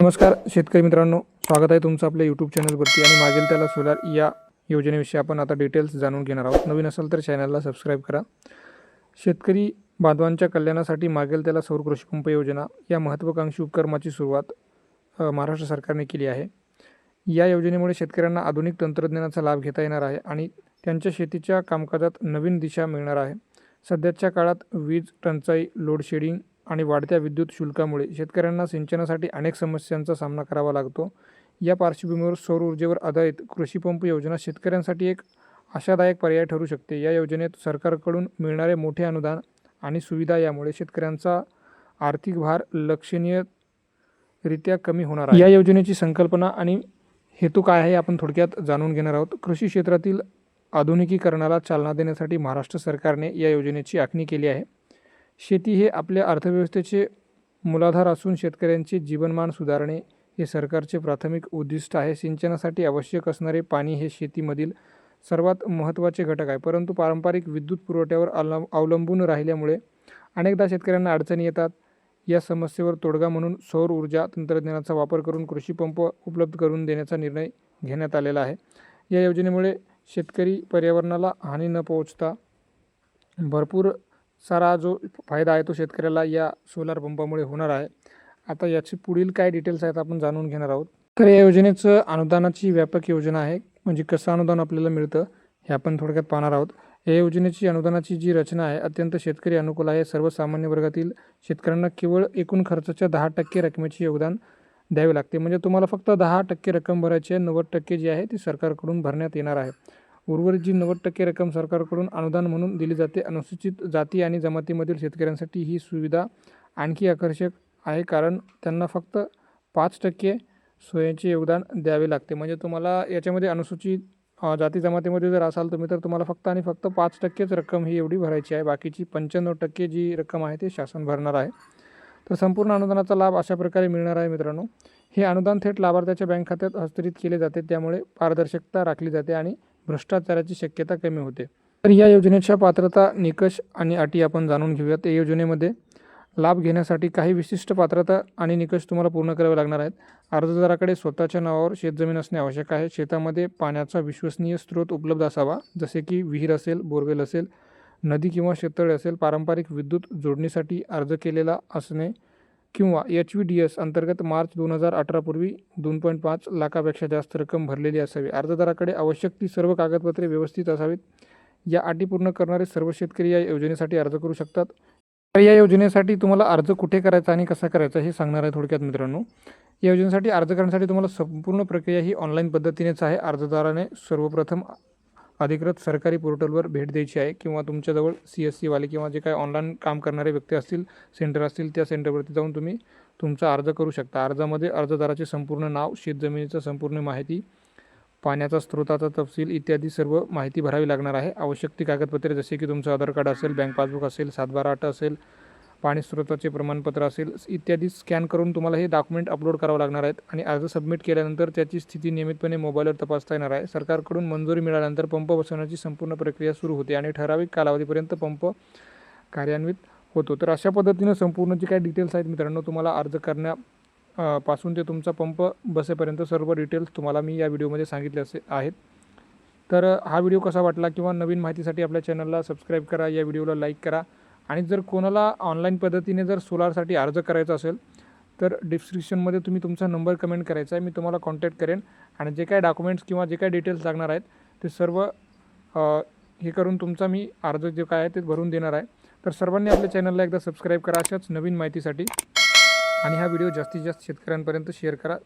नमस्कार शेतकरी मित्रांनो. स्वागत आहे तुमचं आपल्या यूट्यूब चॅनलवरती आणि मागील त्याला सोलार या योजनेविषयी आपण आता डिटेल्स जाणून घेणार आहोत. नवीन असेल तर चॅनलला सबस्क्राईब करा. शेतकरी बांधवांच्या कल्याणासाठी मागेल त्याला सौर कृषी पंप योजना या महत्त्वाकांक्षी उपक्रमाची सुरुवात महाराष्ट्र सरकारने केली आहे. या योजनेमुळे शेतकऱ्यांना आधुनिक तंत्रज्ञानाचा लाभ घेता येणार आहे आणि त्यांच्या शेतीच्या कामकाजात नवीन दिशा मिळणार आहे. सध्याच्या काळात वीज टंचाई लोडशेडिंग आणि वाढत्या विद्युत शुल्कामुळे शेतकऱ्यांना सिंचनासाठी अनेक समस्यांचा सामना करावा लागतो. या पार्श्वभूमीवर सौर ऊर्जेवर आधारित कृषी पंप योजना शेतकऱ्यांसाठी एक आशादायक पर्याय ठरू शकते. या योजनेत सरकारकडून मिळणारे मोठे अनुदान आणि सुविधा यामुळे शेतकऱ्यांचा आर्थिक भार लक्षणीयरित्या कमी होणार आहे. या योजनेची संकल्पना आणि हेतू काय आहे आपण थोडक्यात जाणून घेणार आहोत. कृषी क्षेत्रातील आधुनिकीकरणाला चालना देण्यासाठी महाराष्ट्र सरकारने या योजनेची आखणी केली आहे. शेती हे आपल्या अर्थव्यवस्थेचे मूलाधार असून शेतकऱ्यांचे जीवनमान सुधारणे हे सरकारचे प्राथमिक उद्दिष्ट आहे. सिंचनासाठी आवश्यक असणारे पाणी हे शेतीमधील सर्वात महत्त्वाचे घटक आहे. परंतु पारंपरिक विद्युत पुरवठ्यावर अवलं अवलंबून राहिल्यामुळे अनेकदा शेतकऱ्यांना अडचणी येतात. या समस्येवर तोडगा म्हणून सौर ऊर्जा तंत्रज्ञानाचा वापर करून कृषीपंप उपलब्ध करून देण्याचा निर्णय घेण्यात आलेला आहे. या योजनेमुळे शेतकरी पर्यावरणाला हानी न पोहोचता भरपूर सारा जो फायदा आहे तो शेतकऱ्याला या सोलार पंपामुळे होणार आहे. आता याची पुढील काय डिटेल्स आहेत आपण जाणून घेणार आहोत. तर या योजनेचं अनुदानाची व्यापक योजना आहे. म्हणजे कसं अनुदान आपल्याला मिळतं हे आपण थोडक्यात पाहणार आहोत. या योजनेची अनुदानाची जी रचना आहे अत्यंत शेतकरी अनुकूल आहे. सर्वसामान्य वर्गातील शेतकऱ्यांना केवळ एकूण खर्चाच्या दहा टक्के रकमेचे योगदान द्यावे लागते. म्हणजे तुम्हाला फक्त दहा टक्के रक्कम भरायची आहे नव्वद टक्के जी आहे ती सरकारकडून भरण्यात येणार आहे. उर्वरित जी नव्वद टक्के रक्कम सरकारकडून अनुदान म्हणून दिली जाते अनुसूचित जाती आणि जमातीमधील शेतकऱ्यांसाठी ही सुविधा आणखी आकर्षक आहे कारण त्यांना फक्त पाच टक्के सोयीचे योगदान द्यावे लागते. म्हणजे तुम्हाला याच्यामध्ये अनुसूचित जाती जमातीमध्ये जर असाल तुम्ही तर तुम्हाला फक्त आणि फक्त पाच टक्केच रक्कम ही एवढी भरायची आहे. बाकीची पंच्याण्णव टक्के जी रक्कम आहे ते शासन भरणार आहे. तर संपूर्ण अनुदानाचा लाभ अशा प्रकारे मिळणार आहे मित्रांनो. हे अनुदान थेट लाभार्थ्याच्या बँक खात्यात हस्तांतरित केले जाते. त्यामुळे पारदर्शकता राखली जाते आणि भ्रष्टाचाराची शक्यता कमी होते. तर या योजनेच्या पात्रता निकष आणि अटी आपण जाणून घेऊयात. या योजनेमध्ये लाभ घेण्यासाठी काही विशिष्ट पात्रता आणि निकष तुम्हाला पूर्ण करावे लागणार आहेत. अर्जदाराकडे स्वतःच्या नावावर शेतजमीन असणे आवश्यक आहे. शेतामध्ये पाण्याचा विश्वसनीय स्रोत उपलब्ध असावा. जसे की विहीर असेल बोरवेल असेल नदी किंवा शेततळे असेल पारंपरिक विद्युत जोडणीसाठी अर्ज केलेला असणे किंवा एच व्ही डी एस अंतर्गत मार्च दोन हजार अठरापूर्वी दोन पॉईंट पाच लाखापेक्षा जास्त रक्कम भरलेली असावी. अर्जदाराकडे आवश्यक ती सर्व कागदपत्रे व्यवस्थित असावीत. या अटी पूर्ण करणारे सर्व शेतकरी या योजनेसाठी अर्ज करू शकतात. तर या योजनेसाठी तुम्हाला अर्ज कुठे करायचा आणि कसा करायचा हे सांगणार आहे थोडक्यात मित्रांनो. या योजनेसाठी अर्ज करण्यासाठी तुम्हाला संपूर्ण प्रक्रिया ही ऑनलाईन पद्धतीनेच आहे. अर्जदाराने सर्वप्रथम अधिकृत सरकारी पोर्टलवर भेट द्यायची आहे किंवा तुमच्याजवळ सी एस सीवाले किंवा जे काही ऑनलाईन काम करणारे व्यक्ती असतील सेंटर असतील त्या सेंटरवरती जाऊन तुम्ही तुमचा अर्ज करू शकता. अर्जामध्ये अर्जदाराचे संपूर्ण नाव शेतजमिनीचं संपूर्ण माहिती पाण्याचा स्रोताचा तपशील इत्यादी सर्व माहिती भरावी लागणार आहे. आवश्यक ती कागदपत्रे जसे की तुमचं आधार कार्ड असेल बँक पासबुक असेल सातबारा आठ असेल पाणी स्रोताचे प्रमाणपत्र असेल इत्यादी स्कॅन करून तुम्हाला हे डॉक्युमेंट अपलोड करावं लागणार आहेत. आणि अर्ज सबमिट केल्यानंतर त्याची स्थिती नियमितपणे मोबाईलवर तपासता येणार आहे. सरकारकडून मंजुरी मिळाल्यानंतर पंप बसवण्याची संपूर्ण प्रक्रिया सुरू होते आणि ठराविक कालावधीपर्यंत पंप कार्यान्वित होतो. तर अशा पद्धतीनं संपूर्ण जे काही डिटेल्स आहेत मित्रांनो तुम्हाला अर्ज करण्या पासून ते तुमचा पंप बसेपर्यंत सर्व डिटेल्स तुम्हाला मी या व्हिडिओमध्ये सांगितले असे आहेत. तर हा व्हिडिओ कसा वाटला किंवा नवीन माहितीसाठी आपल्या चॅनलला सबस्क्राईब करा या व्हिडिओला लाईक करा. आणि जर कोणाला ऑनलाईन पद्धतीने जर सोलारसाठी अर्ज करायचा असेल तर डिस्क्रिप्शनमध्ये तुम्ही तुमचा नंबर कमेंट करायचा आहे. मी तुम्हाला कॉन्टॅक्ट करेन आणि जे काय डॉक्युमेंट्स किंवा जे काय डिटेल्स लागणार आहेत ते सर्व हे करून तुमचा मी अर्ज जे काय आहे ते भरून देणार आहे. तर सर्वांनी आपल्या चॅनलला एकदा सबस्क्राईब करा अशाच नवीन माहितीसाठी. आणि हा व्हिडिओ जास्तीत जास्त शेतकऱ्यांपर्यंत शेअर करा.